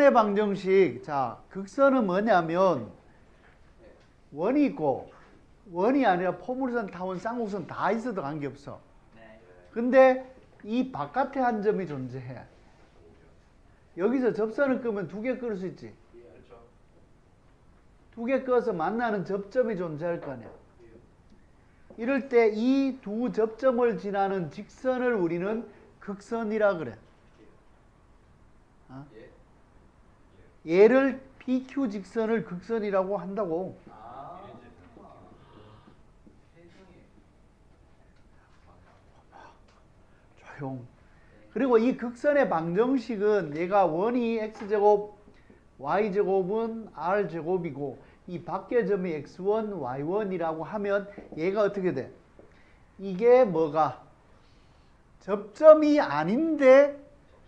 극선의 방정식. 자, 극선은 뭐냐면 원이 있고 원이 아니라 포물선, 타원, 쌍곡선 다 있어도 관계없어. 네. 근데 이 바깥에 한 점이 존재해. 여기서 접선을 끄면 두 개 끌 수 있지. 그렇죠. 두개 꺼서 만나는 접점이 존재할 거 아니야. 이럴 때 이 두 접점을 지나는 직선을 우리는 극선이라 그래. 어? 예. 얘를 PQ 직선을 극선이라고 한다고. 조용. 그리고 이 극선의 방정식은 얘가 원이 x제곱, y제곱은 r제곱이고 이 밖의 점이 x1, y1이라고 하면 얘가 어떻게 돼? 이게 뭐가? 접점이 아닌데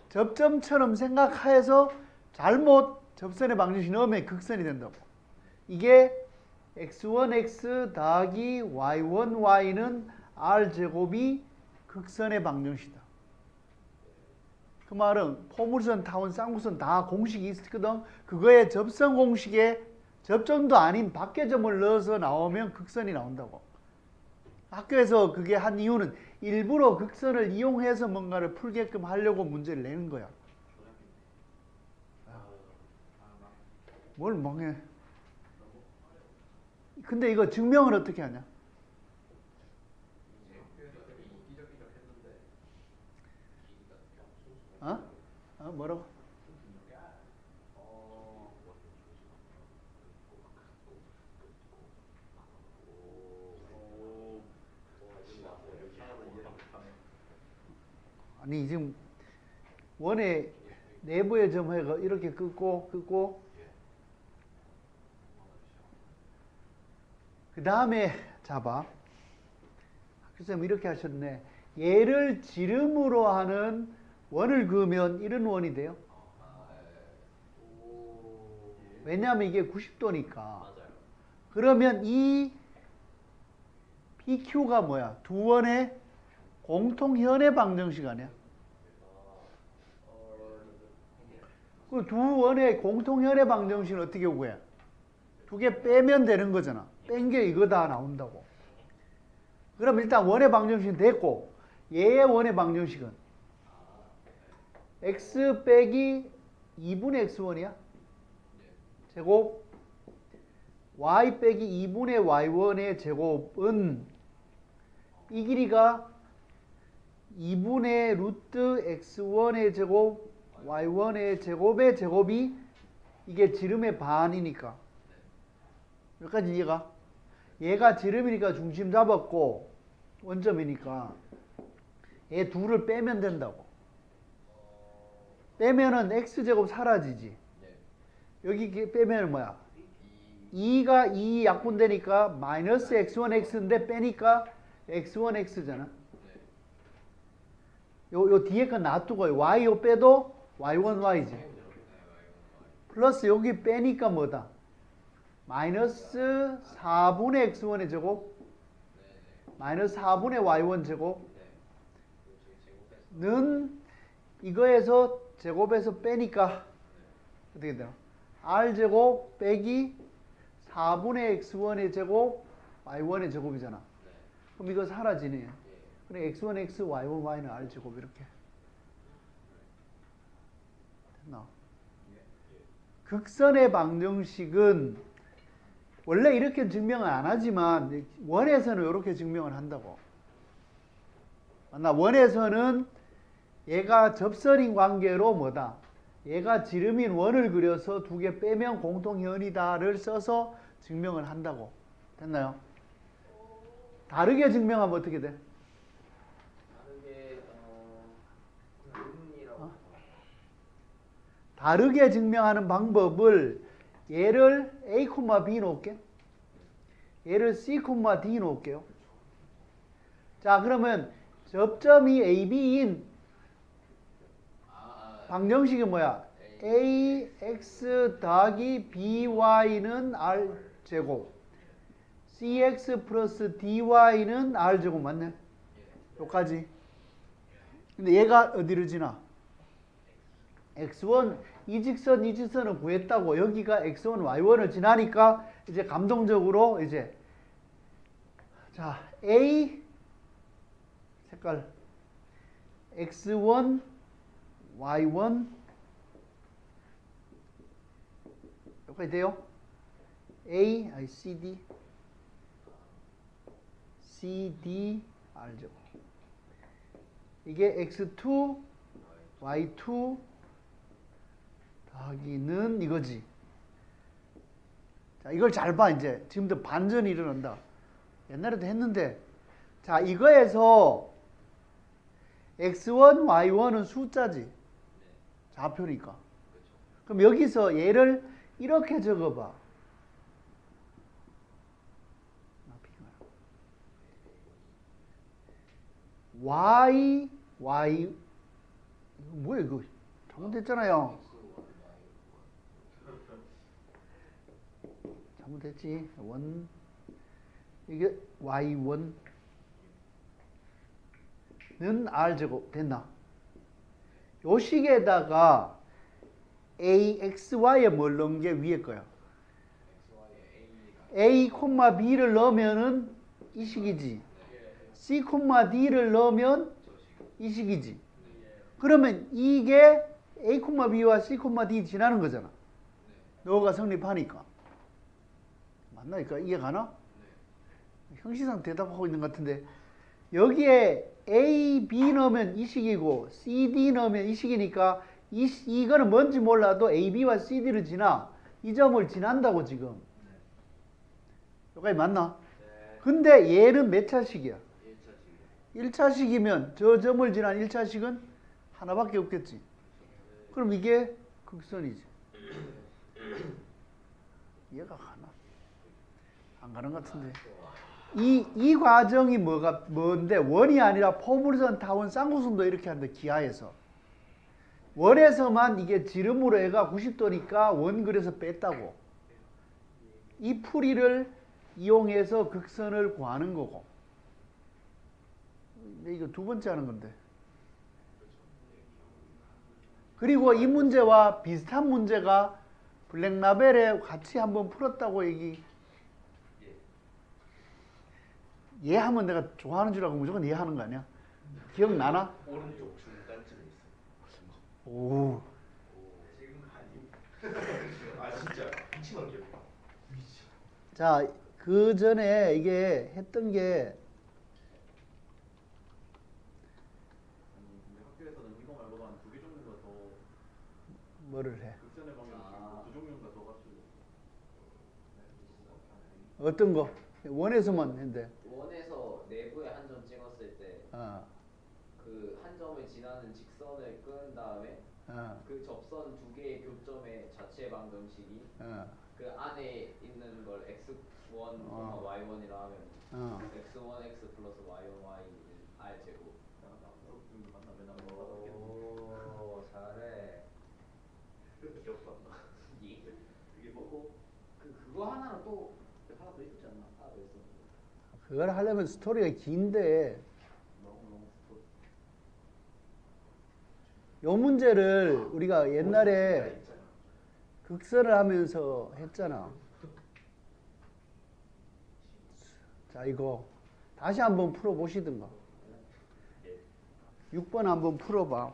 접점처럼 생각해서 잘못 접선의 방정식 넣으면 극선이 된다고. 이게 x1x 더하기 y1y는 r제곱이 극선의 방정식이다. 그 말은 포물선, 타원, 쌍구선 다 공식이 있거든. 그거에 접선 공식에 접점도 아닌 밖의 점을 넣어서 나오면 극선이 나온다고. 학교에서 그게 한 이유는 일부러 극선을 이용해서 뭔가를 풀게끔 하려고 문제를 내는 거야. 뭘 멍해. 근데 이거 증명을 어떻게 하냐? 어? 어 뭐라고? 아니 지금 원의 내부의 점해가 이렇게 긋고 긋고 그 다음에 잡아 학교쌤 이렇게 하셨네 얘를 지름으로 하는 원을 그으면 이런 원이 돼요 왜냐하면 이게 90도니까 맞아요. 그러면 이 PQ가 뭐야? 두 원의 공통현의 방정식 아니야? 그 두 원의 공통현의 방정식은 어떻게 구해? 두 개 빼면 되는 거잖아. 뺀게 이거다 나온다고. 그럼 일단 원의 방정식은 됐고 얘의 원의 방정식은 x 빼기 2분의 x1이야? 제곱 y 빼기 2분의 y1의 제곱은 이 길이가 2분의 루트 x1의 제곱 y1의 제곱의 제곱이 이게 지름의 반이니까 여기까지 이해가? 얘가 지름이니까 중심 잡았고 원점이니까 얘 둘을 빼면 된다고. 빼면은 x제곱 사라지지. 여기 빼면 뭐야? 2가 2 약분되니까 마이너스 x1x인데 빼니까 x1x잖아. 요, 요 뒤에 거 놔두고 y 요 빼도 y1y지. 플러스 여기 빼니까 뭐다 마이너스 4분의 x1의 제곱? 마이너스 4분의 y1 제곱는 이거에서 제곱에서 빼니까 어떻게 되나 r제곱 빼기 4분의 x1의 제곱 y1의 제곱이잖아. 그럼 이거 사라지네. 그래 x1 x y1 y는 r제곱 이렇게. 됐나? 극선의 방정식은 원래 이렇게 증명을 안 하지만 원에서는 이렇게 증명을 한다고 맞나 원에서는 얘가 접선인 관계로 뭐다 얘가 지름인 원을 그려서 두 개 빼면 공통현이다를 써서 증명을 한다고 됐나요? 다르게 증명하면 어떻게 돼? 다르게 어. 다르게 증명하는 방법을 얘를 a, b 놓을게. 얘를 c, d 놓을게요. 자, 그러면 접점이 a, b인 아, 방정식이 뭐야? a, x 더하기 by는 r 제곱. cx 플러스 dy는 r 제곱 맞네? 여기까지. 근데 얘가 어디를 지나? x1, 이 직선 이 직선을 구했다고 여기가 x1 y1을 지나니까 이제 감동적으로 이제 자 a 색깔 x1 y1 여기까지 돼요? a 아니 cd cd 알죠? 이게 x2 y2 더하기는 이거지. 자, 이걸 잘 봐, 이제. 지금도 반전이 일어난다. 옛날에도 했는데. 자, 이거에서 x1, y1은 숫자지. 좌표니까. 그럼 여기서 얘를 이렇게 적어봐. y, y, 뭐야, 이거. 잘못됐잖아요. 잘못됐지. 원 이게 y1는 r 제곱 됐나? 요 식에다가 a, x, y에 뭘 넣은 게 위에 거야. a, b를 넣으면은 이 식이지. c, d를 넣으면 이 식이지. 그러면 이게 a, b와 c, d 지나는 거잖아. 너가 성립하니까. 맞나니까 이해 가나? 형식상 대답하고 있는 것 같은데. 여기에 A, B 넣으면 이 식이고 C, D 넣으면 이 식이니까 이, 이거는 뭔지 몰라도 A, B와 C, D를 지나. 이 점을 지난다고 지금. 여기까지 맞나? 근데 얘는 몇 차식이야? 1차식이면 저 점을 지난 1차식은 하나밖에 없겠지. 그럼 이게 극선이지. 이해가 가나? 안 가는 것 같은데. 이, 이 과정이 뭐가, 뭔데, 원이 아니라 포물선, 타원, 쌍구선도 이렇게 한다, 기하에서. 원에서만 이게 지름으로 해가 90도니까 원 그래서 뺐다고. 이 풀이를 이용해서 극선을 구하는 거고. 근데 이거 두 번째 하는 건데. 그리고 이 문제와 비슷한 문제가 블랙라벨에 같이 한번 풀었다고 얘기 얘 하면 내가 좋아하는 줄 알고 무조건 얘 하는 거 아니야? 기억나나? 오른쪽 중간쯤에 있어. 오. 지금 아니. 아 진짜 미치만 기억. 자, 그 전에 이게 했던 게 뭐를 해? 방향 아. 어떤 거? 원에서만 했는데. 원에서 내부에 한 점 찍었을 때 어, 그 한 점을 지나는 직선을 끈 다음에 어, 그 접선 두 개의 교점의 자체 방정식이 어, 그 안에 있는 걸 x1, 어. y1이라 하면 어. x1, x 플러스 y1, y r 제곱. 오 잘해. 기억도 안 나. 이? 그게 뭐고 그 그거 하나는 또 하나 더 있었지 않나? 하나 더 있었는데. 그걸 하려면 스토리가 긴데 너무 너무 스포 요 문제를 우리가 옛날에 극선을 하면서 했잖아. 자, 이거 다시 한번 풀어 보시든가. 6번 한번 풀어봐.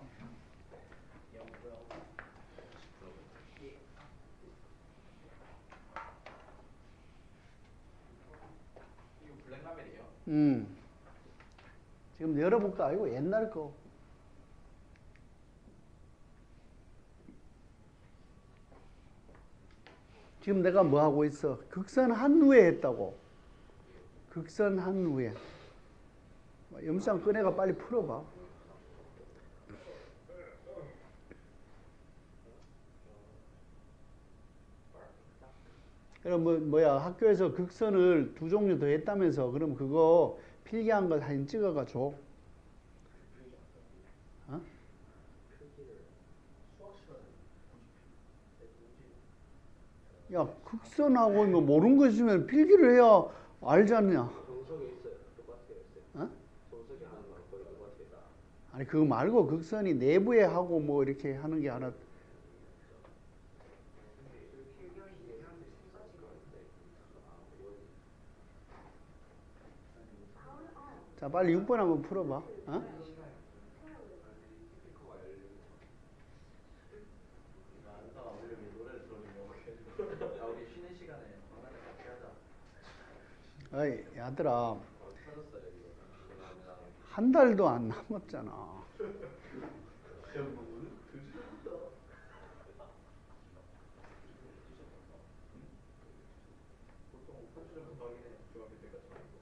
이거? 음. 지금 열어볼까? 아이고, 옛날 거. 지금 내가 뭐 하고 있어? 극선 한 후에 했다고. 극선 한 후에. 영상 꺼내가 빨리 풀어봐. 그럼 뭐, 뭐야 학교에서 극선을 두 종류 더 했다면서 그럼 그거 필기한 거 사진 찍어가 줘. 야 극선하고 이거 모르는 거 있으면 필기를 해야 알잖냐. 어? 아니 그거 말고 극선이 내부에 하고 뭐 이렇게 하는 게 하나. 자 빨리 6번 한번 풀어봐. 어? 어이. 죄송합니다. 한 달도 안 남았잖아. 형 너무 드시다. 보통 선수들부터 하긴 해. 중학교 때까지 아니고.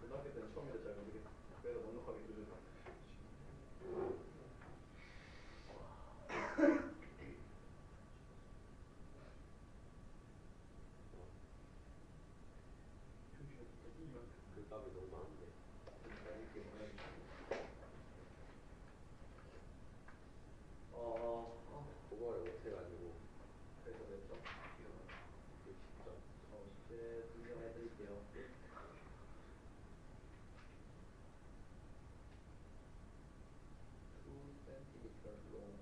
고등학교 때는 처음이라 잘 모르겠어. 그래서 넉넉하게 두드려. 그 값이 너무 많은데. 어, 어, 그거를 못해가지고. 그래서 몇 점? 그 진짜. 어, 이제 분명해드릴게요. Two centimeter long.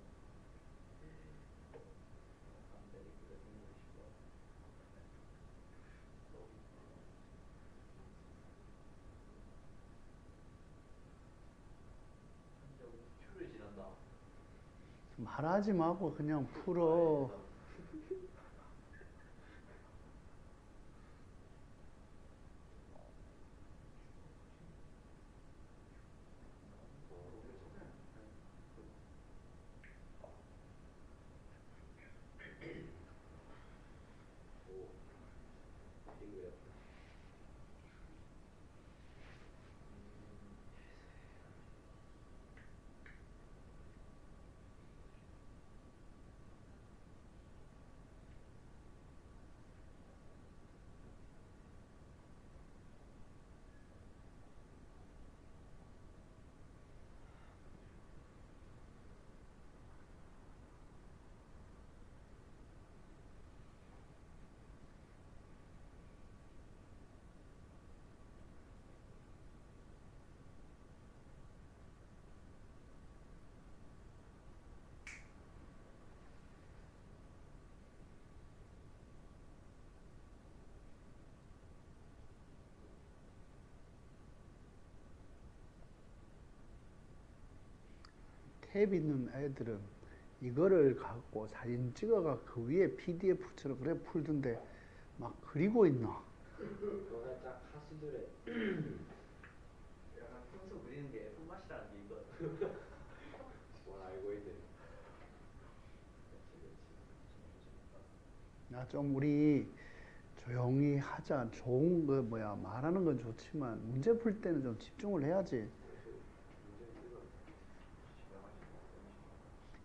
I'm very good at English, but 한정 큐를 지난다. 말하지 말고 그냥 풀어. 오. 빙그야. 탭 있는 애들은 이거를 갖고 사진 찍어가 그 위에 PDF처럼 그래 풀던데 막 그리고 있나? 그거 살짝 하수들의 약간 풍수 그리는 게 손맛이라는 게 있거든. 뭘 알고 있네. 야, 좀 우리 조용히 하자. 좋은 거 뭐야 말하는 건 좋지만 문제 풀 때는 좀 집중을 해야지.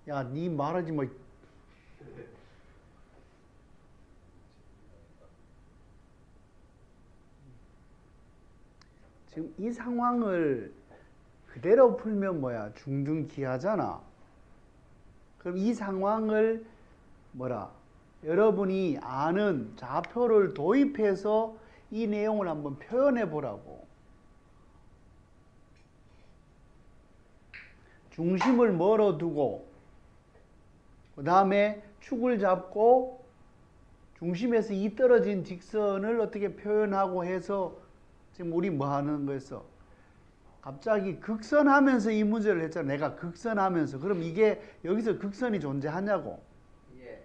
야, 네 말하지 마. 지금 이 상황을 그대로 풀면 뭐야 중등기하잖아. 그럼 이 상황을 뭐라 여러분이 아는 좌표를 도입해서 이 내용을 한번 표현해 보라고. 중심을 멀어 두고 그 다음에 축을 잡고 중심에서 이 떨어진 직선을 어떻게 표현하고 해서 지금 우리 뭐 하는 거였어? 갑자기 극선하면서 이 문제를 했잖아. 내가 극선하면서. 그럼 이게 여기서 극선이 존재하냐고. 예.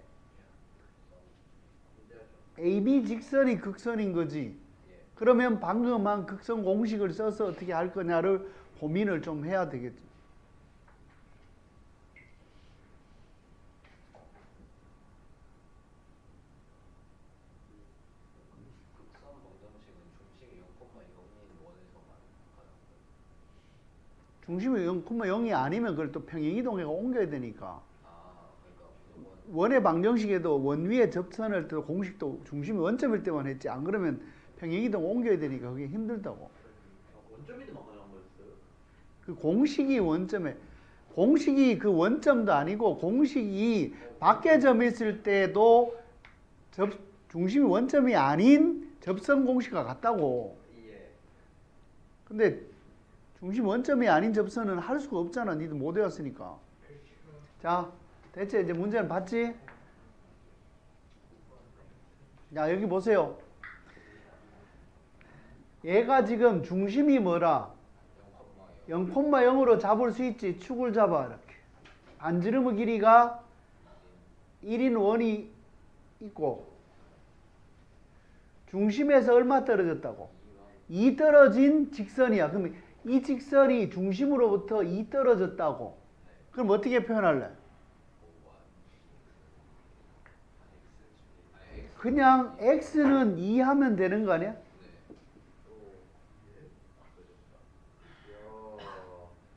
AB 직선이 극선인 거지. 예. 그러면 방금 한 극선 공식을 써서 어떻게 할 거냐를 고민을 좀 해야 되겠죠. 극선 방정식은 중심이 0,0인 원에서 말하는 중심이 0,0이 아니면 그걸 또 평행이동해가 옮겨야 되니까. 아 그러니까 무조건 원의 방정식에도 원 위에 접선할 때도 공식도 중심이 원점일 때만 했지. 안 그러면 평행이동 옮겨야 되니까 그게 힘들다고. 그 공식이 원점에 공식이 그 원점도 아니고 공식이 밖에 점 있을 때도 접 중심이 원점이 아닌 접선 공식과 같다고. 예. 근데 중심 원점이 아닌 접선은 할 수가 없잖아. 니도 못 외웠으니까. 자, 대체 이제 문제는 봤지? 자, 여기 보세요. 얘가 지금 중심이 뭐라? 0,0으로 잡을 수 있지. 축을 잡아 이렇게. 반지름의 길이가 1인 원이 있고 중심에서 얼마 떨어졌다고? 2 떨어진 직선이야. 그럼 이 직선이 중심으로부터 2 떨어졌다고. 그럼 어떻게 표현할래? 그냥 x는 2 하면 되는 거 아니야?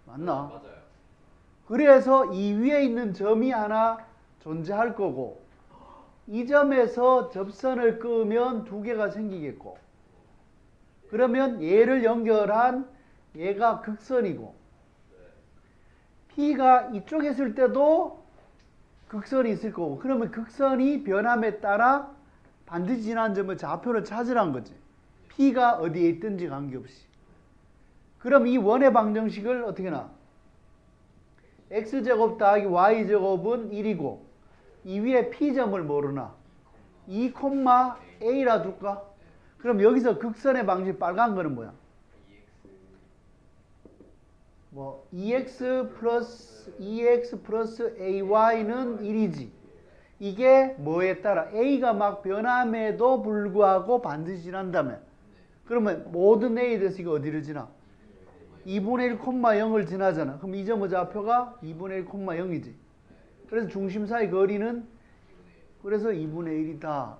맞나? 그래서 이 위에 있는 점이 하나 존재할 거고 이 점에서 접선을 끄면 두 개가 생기겠고 그러면 얘를 연결한 얘가 극선이고 P가 이쪽에 있을 때도 극선이 있을 거고 그러면 극선이 변함에 따라 반드시 지난 점의 좌표를 찾으란 거지 P가 어디에 있든지 관계없이 그럼 이 원의 방정식을 어떻게 나? x제곱 더하기 y제곱은 1이고 이 위에 p점을 모르나 2, a라 둘까? 그럼 여기서 극선의 방식 빨간 거는 뭐야? 뭐 2x 플러스 2x 플러스 ay는 1이지 이게 뭐에 따라 a가 막 변함에도 불구하고 반드시 지난다며 그러면 모든 a 대서 이거 어디를 지나? 2분의 1, 0을 지나잖아. 그럼 이 점의 좌표가 2분의 1, 0이지. 그래서 중심 사이 거리는 그래서 2분의 1이다.